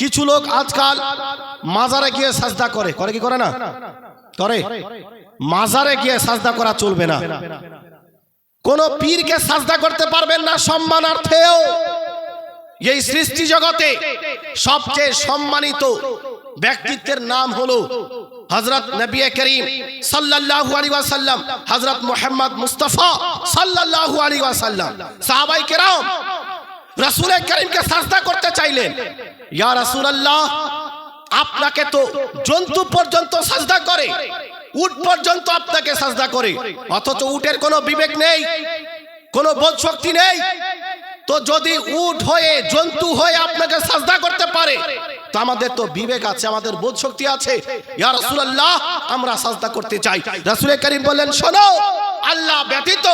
কিছু লোক আজকাল মাজারে গিয়ে সাজদা করে। করে কি করে না? করে। মাজারে গিয়ে সাজদা করা চলবে না। কোন পীরকে সাজদা করতে পারবেন না সম্মানার্থেও। এই সৃষ্টি জগতে সবচেয়ে সম্মানিত ব্যক্তিত্বের নাম হলো হযরত নবী করিম সাল্লাল্লাহু আলাইহি ওয়াসাল্লাম, হযরত মুহাম্মদ মুস্তাফা সাল্লাল্লাহু আলাইহি ওয়াসাল্লাম। সাহাবায়ে কেরাম রাসূল করিমকে সাজদা করতে চাইলেন ইয়া রাসূলুল্লাহ, আপনাকে তো জন্তু পর্যন্ত সাজদা করে, উট পর্যন্ত আপনাকে সাজদা করে, অথচ উটের কোনো বিবেক নেই, কোনো বোধ শক্তি নেই। তো যদি উট হয়ে, জন্তু হয়ে আপনাকে সাজদা করতে পারে, তো আমাদের তো বিবেক আছে, আমাদের বোধ শক্তি আছে। ইয়া রাসূলুল্লাহ, আমরা সাজদা করতে চাই। রাসূল করিম বললেন, শোনো, আল্লাহ ব্যতীত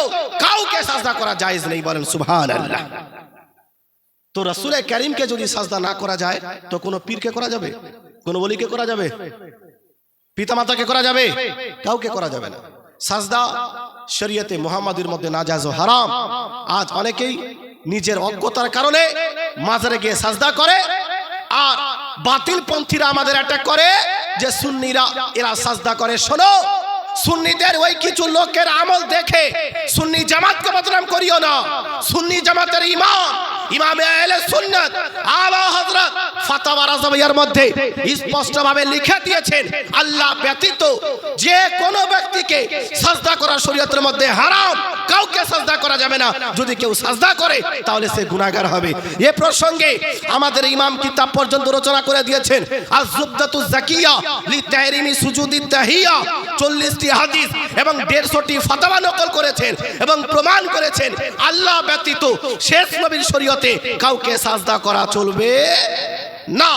কাউকে সাজদা করা জায়েজ নেই বলেন, সুবহানাল্লাহ। তো রাসূল করিমকে যদি সাজদা না করা যায়, তো কোনো পীরকে করা যাবে? কোনো বলিকে করা যাবে? পিতামাতাকে করা যাবে? কাউকে করা যাবে না। সাজদা শরীয়তে মুহাম্মাদের মধ্যে নাজাজ ও হারাম। আজ অনেকেই নিজের অজ্ঞতার কারণে মাজারে গিয়ে সাজদা করে আর বাতিল পন্থীরা আমাদের অ্যাটাক করে যে সুন্নিরা এরা সাজদা করে। শোনো সুন্নিদের ওই কিছু লোকের আমল দেখে সুন্নি জামাতকে বদনাম করিও না। সুন্নি জামাতের ইমাম, ইমামে আহলে সুন্নাত, আলা হযরত ফাতাওয়া রাজাবিয়ার মধ্যে স্পষ্টভাবে লিখে দিয়েছেন, আল্লাহ ব্যতীত যে কোনো ব্যক্তিকে সাজদা করা শরীয়তের মধ্যে হারাম, কাউকে করা যাবে না। যদি কেউ সাজদা করে, তাহলে সে গুনাহগার হবে। এ প্রসঙ্গে আমাদের ইমাম কিতাব পর্যন্ত রচনা করে দিয়েছেন, আজ-জুবদাতু জাকিয়া লি তাহরিমি সুজুদি তাহিয়া 40টি হাদিস এবং 150টি ফতোয়া নকল করেছেন এবং প্রমাণ করেছেন, আল্লাহ ব্যতীত শেষ নবীর শরীয়তে কাউকে সাজদা করা চলবে না।